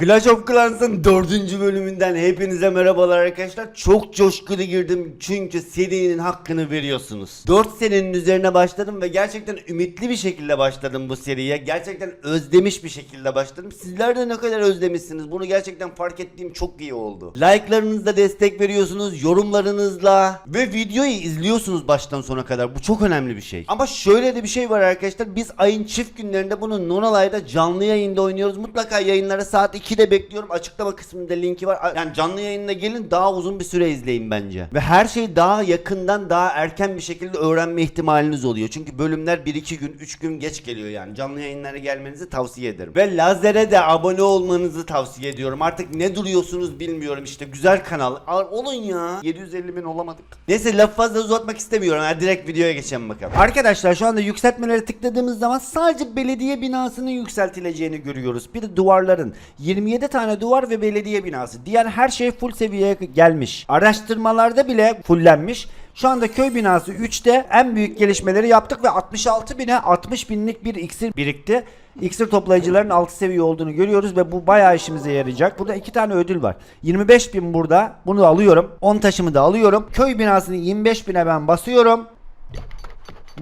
Clash of Clans'ın dördüncü bölümünden hepinize merhabalar arkadaşlar. Çok coşkulu girdim çünkü serinin hakkını veriyorsunuz. 4 serinin üzerine başladım ve gerçekten ümitli bir şekilde başladım bu seriye. Gerçekten özlemiş bir şekilde başladım. Sizler de ne kadar özlemişsiniz bunu gerçekten fark ettiğim çok iyi oldu. Like'larınızla destek veriyorsunuz, yorumlarınızla ve videoyu izliyorsunuz baştan sona kadar. Bu çok önemli bir şey. Ama şöyle de bir şey var arkadaşlar. Biz ayın çift günlerinde bunu Nonalay'da canlı yayında oynuyoruz. Mutlaka yayınlara saat 2'de bekliyorum. Açıklama kısmında linki var. Yani canlı yayında gelin daha uzun bir süre izleyin bence. Ve her şeyi daha yakından daha erken bir şekilde öğrenme ihtimaliniz oluyor. Çünkü bölümler 1-2 gün 3 gün geç geliyor yani. Canlı yayınlara gelmenizi tavsiye ederim. Ve Lazer'e de abone olmanızı tavsiye ediyorum. Artık ne duruyorsunuz bilmiyorum işte. Güzel kanal. Al- Olun ya. 750 bin olamadık. Neyse laf fazla uzatmak istemiyorum. Hadi direkt videoya geçelim bakalım. Arkadaşlar şu anda yükseltmelere tıkladığımız zaman sadece belediye binasının yükseltileceğini görüyoruz. Bir de duvarların 27 tane duvar ve belediye binası. Diğer her şey full seviyeye gelmiş. Araştırmalarda bile fullenmiş. Şu anda köy binası 3'te en büyük gelişmeleri yaptık ve 66 bine 60 binlik bir iksir birikti. İksir toplayıcıların 6 seviye olduğunu görüyoruz ve bu bayağı işimize yarayacak. Burada iki tane ödül var. 25 bin burada. Bunu alıyorum. 10 taşımı da alıyorum. Köy binasını 25 bine ben basıyorum.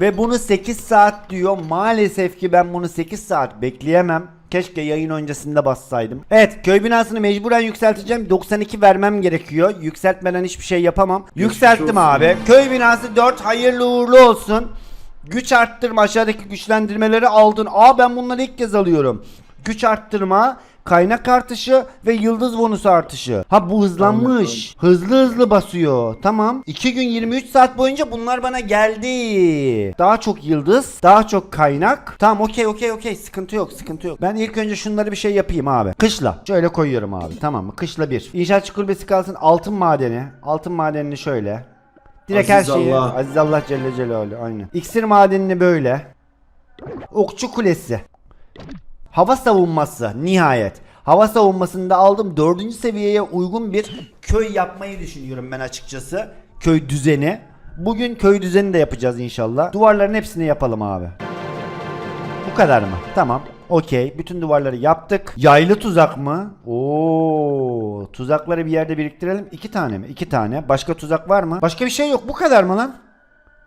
Ve bunu 8 saat diyor. Maalesef ki ben bunu 8 saat bekleyemem. Keşke yayın öncesinde bassaydım. Evet köy binasını mecburen yükselteceğim. 92 vermem gerekiyor. Yükseltmeden hiçbir şey yapamam. Yükselttim olsun. abi. Köy binası 4 hayırlı uğurlu olsun. Güç arttırma aşağıdaki güçlendirmeleri aldın. Aa ben bunları ilk kez alıyorum. Güç arttırma, kaynak artışı ve yıldız bonusu artışı. Ha bu hızlanmış. Hızlı hızlı basıyor. Tamam. 2 gün 23 saat boyunca bunlar bana geldi. Daha çok yıldız, daha çok kaynak. Tamam okey okey okey sıkıntı yok sıkıntı yok. Ben ilk önce şunları bir şey yapayım abi. Kışla. Şöyle koyuyorum abi tamam mı? Kışla bir. İnşaatçı kulübesi kalsın altın madeni. Altın madenini şöyle. Direkt Aziz her şeyi. Allah. Aziz Allah Celle Celaluhu aynen. İksir madenini böyle. Okçu kulesi. Hava savunması nihayet. Hava savunmasını da aldım. Dördüncü seviyeye uygun bir köy yapmayı düşünüyorum ben açıkçası. Köy düzeni. Bugün köy düzeni de yapacağız inşallah. Duvarların hepsini yapalım abi. Bu kadar mı? Tamam. Okey. Bütün duvarları yaptık. Yaylı tuzak mı? Oo, tuzakları bir yerde biriktirelim. İki tane mi? İki tane. Başka tuzak var mı? Başka bir şey yok. Bu kadar mı lan?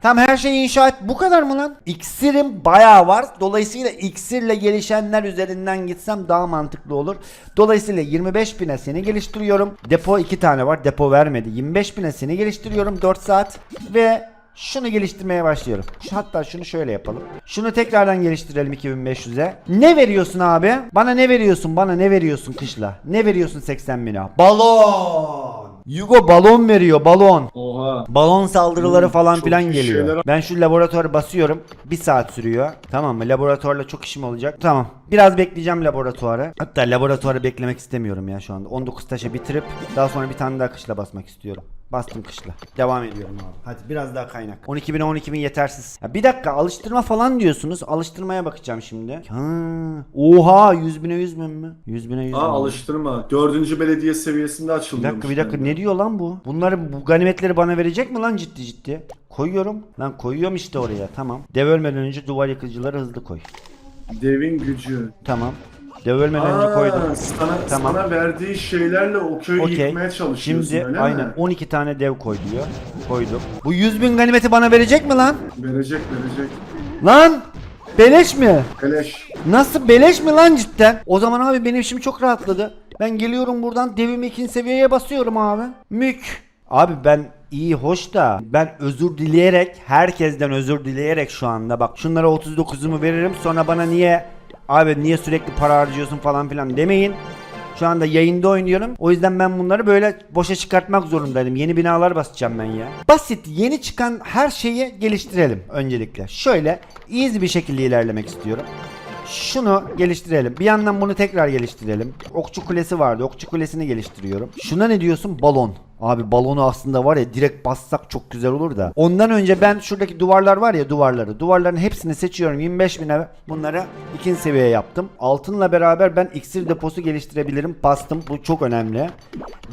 Tam her şeyi inşa et. Bu kadar mı lan? İksirim bayağı var. Dolayısıyla iksirle gelişenler üzerinden gitsem daha mantıklı olur. Dolayısıyla 25 bine seni geliştiriyorum. Depo 2 tane var. Depo vermedi. 25 bine seni geliştiriyorum 4 saat. Ve şunu geliştirmeye başlıyorum. Hatta şunu şöyle yapalım. Şunu tekrardan geliştirelim 2500'e. Ne veriyorsun abi? Bana ne veriyorsun? Bana ne veriyorsun kışla? Ne veriyorsun 80 bine? Balon! Yugo balon veriyor balon. Oha. Balon saldırıları Hmm, falan çok filan iyi geliyor. şeyler- Ben şu laboratuvarı basıyorum. Bir saat sürüyor. Tamam mı? Laboratuvarla çok işim olacak. Tamam. Biraz bekleyeceğim laboratuvarı. Hatta laboratuvarı beklemek istemiyorum ya şu anda. 19 taşı bitirip daha sonra bir tane daha kışla basmak istiyorum. Bastım kışla. Devam ediyorum abi. Hadi biraz daha kaynak. 12 bin 12 bin yetersiz. Ya bir dakika alıştırma falan diyorsunuz. Alıştırmaya bakacağım şimdi. Ha. Oha 100 bine 100 bin mi? 100 bine 100 bin. Aa mi? alıştırma. Dördüncü belediye seviyesinde Bir açılıyor. dakika bir dakika ne diyor lan bu? Bunları bu ganimetleri bana verecek mi lan ciddi ciddi? Koyuyorum. Lan koyuyorum işte oraya tamam. Dev ölmeden önce duvar yıkıcıları hızlı koy. Devin gücü. Tamam. Dev ölmeden önce koydum. Sana, Tamam. sana verdiği şeylerle o köyü Okey. yıkmaya çalışıyorsun Şimdi öyle aynen mi? 12 tane dev koy diyor. Koydum. Bu 100 bin ganimeti bana verecek mi lan? Verecek verecek. Lan! Beleş mi? Keleş. Nasıl beleş mi lan cidden? O zaman abi benim işim çok rahatladı. Ben geliyorum buradan devimi ikinci seviyeye basıyorum abi. Mük. Abi ben iyi hoş da ben özür dileyerek herkesten özür dileyerek şu anda bak şunlara 39'umu veririm sonra bana niye abi niye sürekli para harcıyorsun falan filan demeyin. Şu anda yayında oynuyorum. O yüzden ben bunları böyle boşa çıkartmak zorundaydım. Yeni binalar basacağım ben ya. Basit yeni çıkan her şeyi geliştirelim öncelikle. Şöyle easy bir şekilde ilerlemek istiyorum. Şunu geliştirelim. Bir yandan bunu tekrar geliştirelim. Okçu kulesi vardı. Okçu kulesini geliştiriyorum. Şuna ne diyorsun? Balon. Abi balonu aslında var ya direkt bassak çok güzel olur da. Ondan önce ben şuradaki duvarlar var ya duvarları. Duvarların hepsini seçiyorum. 25 bine bunları ikinci seviye yaptım. Altınla beraber ben iksir deposu geliştirebilirim. Bastım. Bu çok önemli.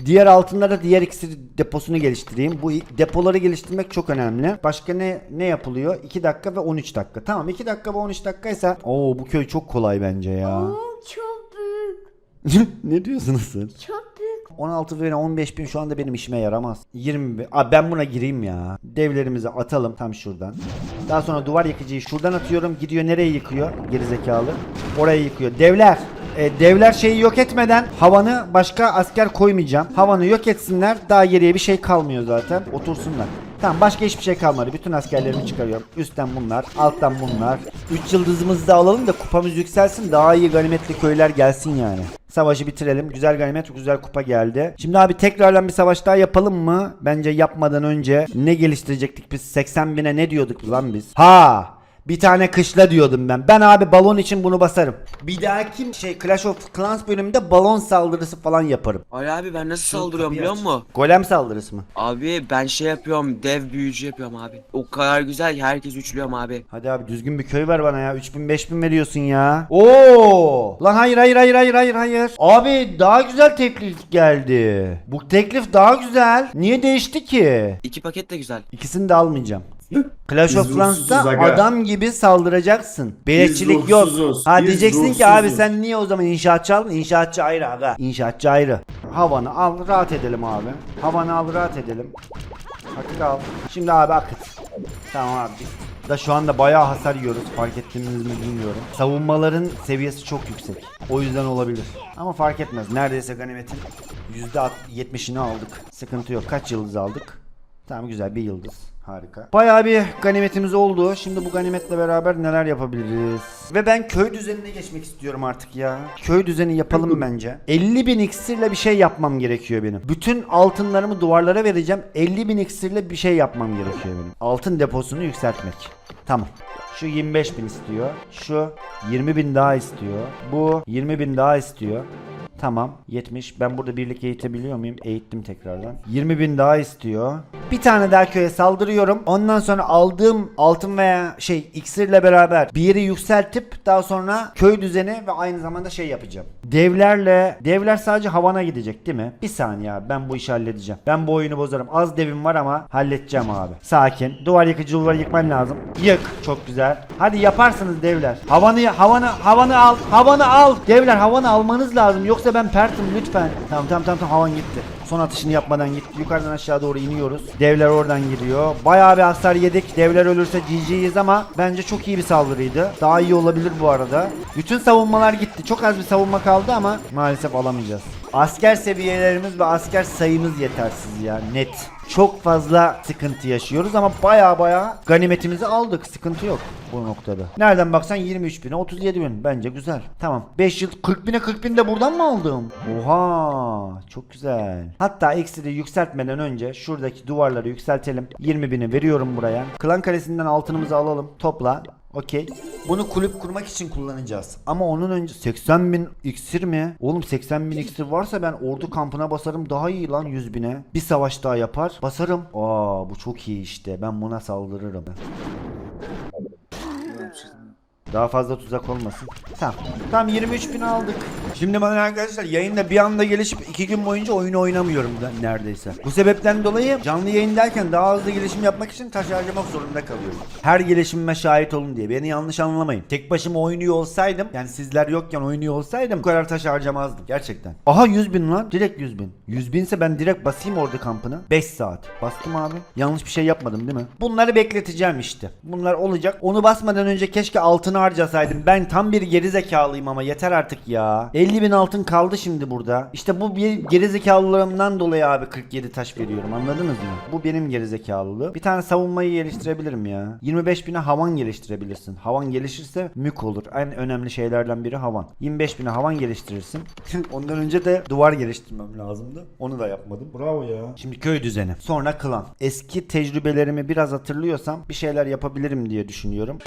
Diğer altınlara diğer iksir deposunu geliştireyim. Bu depoları geliştirmek çok önemli. Başka ne ne yapılıyor? 2 dakika ve 13 dakika. Tamam 2 dakika ve 13 dakikaysa Oo bu köy çok kolay bence ya. Oo, çok büyük. ne diyorsunuz siz? Çok büyük. 16 bin 15 bin şu anda benim işime yaramaz. 20 bin. Abi ben buna gireyim ya. Devlerimizi atalım tam şuradan. Daha sonra duvar yıkıcıyı şuradan atıyorum. Gidiyor nereye yıkıyor? Geri zekalı. Oraya yıkıyor. Devler. E, devler şeyi yok etmeden havanı başka asker koymayacağım. Havanı yok etsinler. Daha geriye bir şey kalmıyor zaten. Otursunlar. Tamam başka hiçbir şey kalmadı. Bütün askerlerimi çıkarıyorum. Üstten bunlar, alttan bunlar. 3 yıldızımızı da alalım da kupamız yükselsin. Daha iyi ganimetli köyler gelsin yani. Savaşı bitirelim. Güzel ganimet, güzel kupa geldi. Şimdi abi tekrardan bir savaş daha yapalım mı? Bence yapmadan önce ne geliştirecektik biz? 80 bine ne diyorduk lan biz? Ha! Bir tane kışla diyordum ben. Ben abi balon için bunu basarım. Bir dahaki şey Clash of Clans bölümünde balon saldırısı falan yaparım. Ali abi ben nasıl saldırıyorum biliyor musun? Golem saldırısı mı? Abi ben şey yapıyorum dev büyücü yapıyorum abi. O kadar güzel ki herkes üçlüyorum abi. Hadi abi düzgün bir köy ver bana ya. 3000 5000 veriyorsun ya. Oo! Lan hayır hayır hayır hayır hayır hayır. Abi daha güzel teklif geldi. Bu teklif daha güzel. Niye değişti ki? İki paket de güzel. İkisini de almayacağım. Clash of ruhsuzuz Clans'ta adam gibi saldıracaksın. Beylikçilik yok. ruhsuzuz, Ha biz diyeceksin ki abi ruhsuzuz. sen niye o zaman inşaatçı aldın? İnşaatçı ayrı aga. İnşaatçı ayrı. Havanı al rahat edelim abi. Havanı al rahat edelim. Akıt al. Şimdi abi akıt. Tamam abi. Da şu anda bayağı hasar yiyoruz. Fark ettiniz mi bilmiyorum. Savunmaların seviyesi çok yüksek. O yüzden olabilir. Ama fark etmez. Neredeyse ganimetin %70'ini aldık. Sıkıntı yok. Kaç yıldız aldık? Tamam güzel bir yıldız. Harika. Bayağı bir ganimetimiz oldu. Şimdi bu ganimetle beraber neler yapabiliriz? Ve ben köy düzenine geçmek istiyorum artık ya. Köy düzeni yapalım bence. 50 bin iksirle bir şey yapmam gerekiyor benim. Bütün altınlarımı duvarlara vereceğim. 50 bin iksirle bir şey yapmam gerekiyor benim. Altın deposunu yükseltmek. Tamam. Şu 25 bin istiyor. Şu 20 bin daha istiyor. Bu 20 bin daha istiyor. Tamam 70. Ben burada birlik eğitebiliyor muyum? Eğittim tekrardan. 20 bin daha istiyor. Bir tane daha köye saldırıyorum. Ondan sonra aldığım altın veya şey iksirle beraber bir yeri yükseltip daha sonra köy düzeni ve aynı zamanda şey yapacağım. Devlerle devler sadece havana gidecek değil mi? Bir saniye abi ben bu işi halledeceğim. Ben bu oyunu bozarım. Az devim var ama halledeceğim abi. Sakin. Duvar yıkıcı duvar yıkman lazım. Yık. Çok güzel. Hadi yaparsınız devler. Havanı havanı havanı al. Havanı al. Devler havanı almanız lazım. Yoksa ben pertim lütfen. Tamam tamam tamam, havan gitti. Son atışını yapmadan gitti. Yukarıdan aşağı doğru iniyoruz. Devler oradan giriyor. Bayağı bir hasar yedik. Devler ölürse GG'yiz ama bence çok iyi bir saldırıydı. Daha iyi olabilir bu arada. Bütün savunmalar gitti. Çok az bir savunma kaldı ama maalesef alamayacağız. Asker seviyelerimiz ve asker sayımız yetersiz ya net. Çok fazla sıkıntı yaşıyoruz ama baya baya ganimetimizi aldık. Sıkıntı yok bu noktada. Nereden baksan 23 bine 37 bin. Bence güzel. Tamam. 5 yıl 40 bine 40 bin de buradan mı aldım? Oha. Çok güzel. Hatta eksiri yükseltmeden önce şuradaki duvarları yükseltelim. 20 bini veriyorum buraya. Klan kalesinden altınımızı alalım. Topla. Okey. Bunu kulüp kurmak için kullanacağız. Ama onun önce 80 bin iksir mi? Oğlum 80 bin iksir varsa ben ordu kampına basarım daha iyi lan 100 bine. Bir savaş daha yapar. Basarım. Aa bu çok iyi işte. Ben buna saldırırım. Daha fazla tuzak olmasın. Tamam. Tamam 23 bin aldık. Şimdi bana arkadaşlar yayında bir anda gelişip 2 gün boyunca oyunu oynamıyorum da neredeyse. Bu sebepten dolayı canlı yayın derken daha hızlı gelişim yapmak için taş harcamak zorunda kalıyorum. Her gelişimime şahit olun diye. Beni yanlış anlamayın. Tek başıma oynuyor olsaydım yani sizler yokken oynuyor olsaydım bu kadar taş harcamazdım gerçekten. Aha 100 bin lan. Direkt 100 bin. 100 binse ben direkt basayım orada kampına. 5 saat. Bastım abi. Yanlış bir şey yapmadım değil mi? Bunları bekleteceğim işte. Bunlar olacak. Onu basmadan önce keşke altını harcasaydım. Ben tam bir geri zekalıyım ama yeter artık ya. 50 bin altın kaldı şimdi burada. İşte bu bir geri zekalılığımdan dolayı abi 47 taş veriyorum. Anladınız mı? Bu benim geri zekalılığı. Bir tane savunmayı geliştirebilirim ya. 25 bine havan geliştirebilirsin. Havan gelişirse mük olur. En önemli şeylerden biri havan. 25 bine havan geliştirirsin. Ondan önce de duvar geliştirmem lazımdı. Onu da yapmadım. Bravo ya. Şimdi köy düzeni. Sonra klan. Eski tecrübelerimi biraz hatırlıyorsam bir şeyler yapabilirim diye düşünüyorum.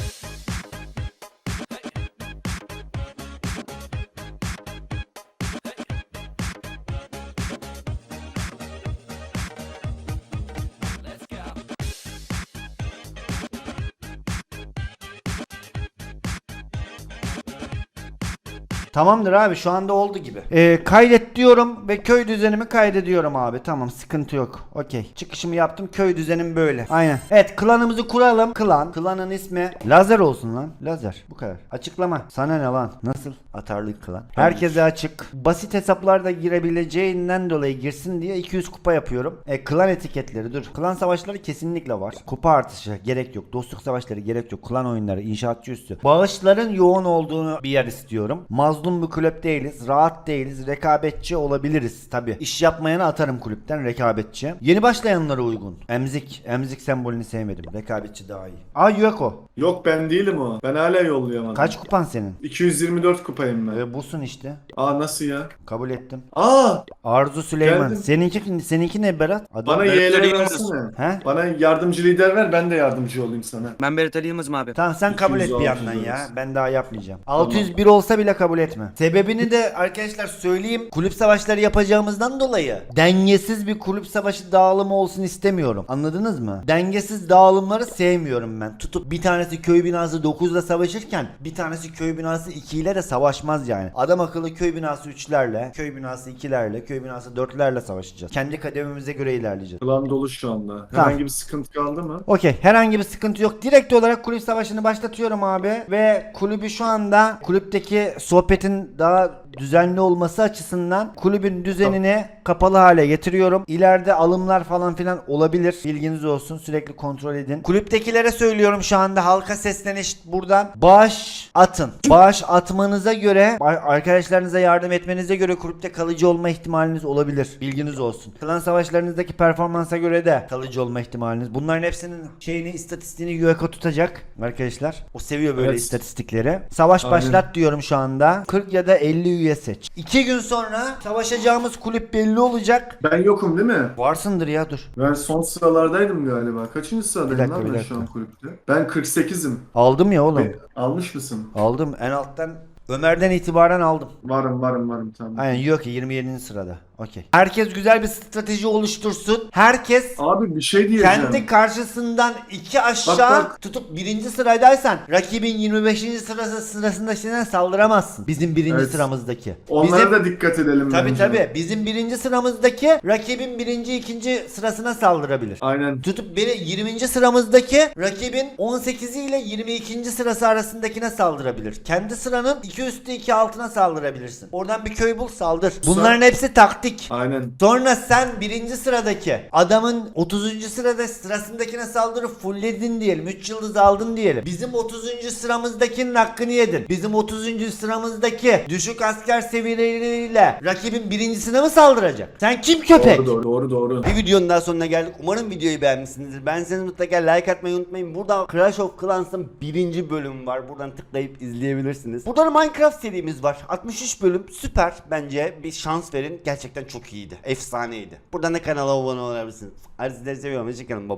Tamamdır abi şu anda oldu gibi. Ee, kaydet diyorum ve köy düzenimi kaydediyorum abi. Tamam sıkıntı yok. Okey. Çıkışımı yaptım. Köy düzenim böyle. Aynen. Evet klanımızı kuralım. Klan. Klanın ismi Lazer olsun lan. Lazer. Bu kadar. Açıklama. Sana ne lan? Nasıl? Atarlı klan. Herkese açık. Basit hesaplarda girebileceğinden dolayı girsin diye 200 kupa yapıyorum. E, klan etiketleri dur. Klan savaşları kesinlikle var. Kupa artışı gerek yok. Dostluk savaşları gerek yok. Klan oyunları, inşaatçı üstü. Bağışların yoğun olduğunu bir yer istiyorum. Mazlum bir kulüp değiliz. Rahat değiliz. Rekabetçi olabiliriz tabi. İş yapmayanı atarım kulüpten rekabetçi. Yeni başlayanlara uygun. Emzik. Emzik sembolünü sevmedim. Rekabetçi daha iyi. Aa Yueko. Yok ben değilim o. Ben hala yollayamadım. Kaç kupan senin? 224 kupayım ben. E, busun işte. Aa nasıl ya? Kabul ettim. Aa Arzu Süleyman. Geldim. Seninki seninki ne Berat? Adam- bana yeğleri versene. He? Bana yardımcı lider ver ben de yardımcı olayım sana. Ben Berat Ali Yılmaz'ım abi. Tamam sen kabul et 200 bir yandan ya. Ben daha yapmayacağım. 601 olsa bile kabul etme. Sebebini de arkadaşlar söyleyeyim. Kulüp savaşları yapacağımızdan dolayı dengesiz bir kulüp savaşı dağılımı olsun istemiyorum. Anladınız mı? Dengesiz dağılımları sevmiyorum ben. Tutup bir tanesi köy binası 9'la savaşırken bir tanesi köy binası 2 ile de savaşmaz yani. Adam akıllı köy binası 3'lerle, köy binası 2'lerle, köy binası 4'lerle savaşacağız. Kendi kademimize göre ilerleyeceğiz. Klan dolu şu anda. Tamam. Herhangi bir sıkıntı kaldı mı? Okey herhangi bir sıkıntı yok. Direkt olarak kulüp savaşını başlatıyorum abi. Ve kulübü şu anda kulüpteki sohbetin daha düzenli olması açısından kulübün düzenini kapalı hale getiriyorum. İleride alımlar falan filan olabilir. Bilginiz olsun. Sürekli kontrol edin. Kulüptekilere söylüyorum şu anda halka sesleniş buradan. Bağış atın. Bağış atmanıza göre ar- arkadaşlarınıza yardım etmenize göre kulüpte kalıcı olma ihtimaliniz olabilir. Bilginiz olsun. Klan savaşlarınızdaki performansa göre de kalıcı olma ihtimaliniz. Bunların hepsinin şeyini istatistiğini Yueko tutacak arkadaşlar. O seviyor böyle Evet. istatistikleri. Savaş Aynen. başlat diyorum şu anda. 40 ya da 50 üye seç. 2 gün sonra savaşacağımız kulüp belli olacak. Ben yokum değil mi? Varsındır ya dur. Ben son sıralardaydım galiba. Kaçıncı sıradayım Bir dakika, lan ben dakika. şu an kulüpte? Ben 48'im. Aldım ya oğlum. E, Almış mısın? Aldım en alttan Ömer'den itibaren aldım. Varım varım varım tamam. Aynen yok ki 27. sırada. Okey. Herkes güzel bir strateji oluştursun. Herkes Abi bir şey diyeceğim. kendi karşısından iki aşağı Bak, bak. tutup birinci sıradaysan rakibin 25. sırası sırasındakine saldıramazsın. Bizim birinci Evet. sıramızdaki. Onlara Bizim da dikkat edelim Tabi bence. tabi bizim birinci sıramızdaki rakibin birinci ikinci sırasına saldırabilir. Aynen. Tutup beni 20. sıramızdaki rakibin 18 ile 22. sırası arasındakine saldırabilir. Kendi sıranın 2 üstü 2 altına saldırabilirsin. Oradan bir köy bul saldır. Bunların hepsi taktik. Aynen. Sonra sen birinci sıradaki adamın 30. sırada sırasındakine saldırıp fullledin diyelim. 3 yıldız aldın diyelim. Bizim 30. sıramızdakinin hakkını yedin. Bizim 30. sıramızdaki düşük asker seviyeleriyle rakibin birincisine mi saldıracak? Sen kim köpek? Doğru doğru doğru doğru. Bir videonun daha sonuna geldik. Umarım videoyu beğenmişsinizdir. Ben seni mutlaka like atmayı unutmayın. Burada Clash of Clans'ın birinci bölümü var. Buradan tıklayıp izleyebilirsiniz. Burada da Minecraft serimiz var. 63 bölüm süper bence. Bir şans verin. Gerçekten çok iyiydi. Efsaneydi. Buradan da kanala abone olabilirsiniz. Hadi sizleri seviyorum. Hoşçakalın. Bye.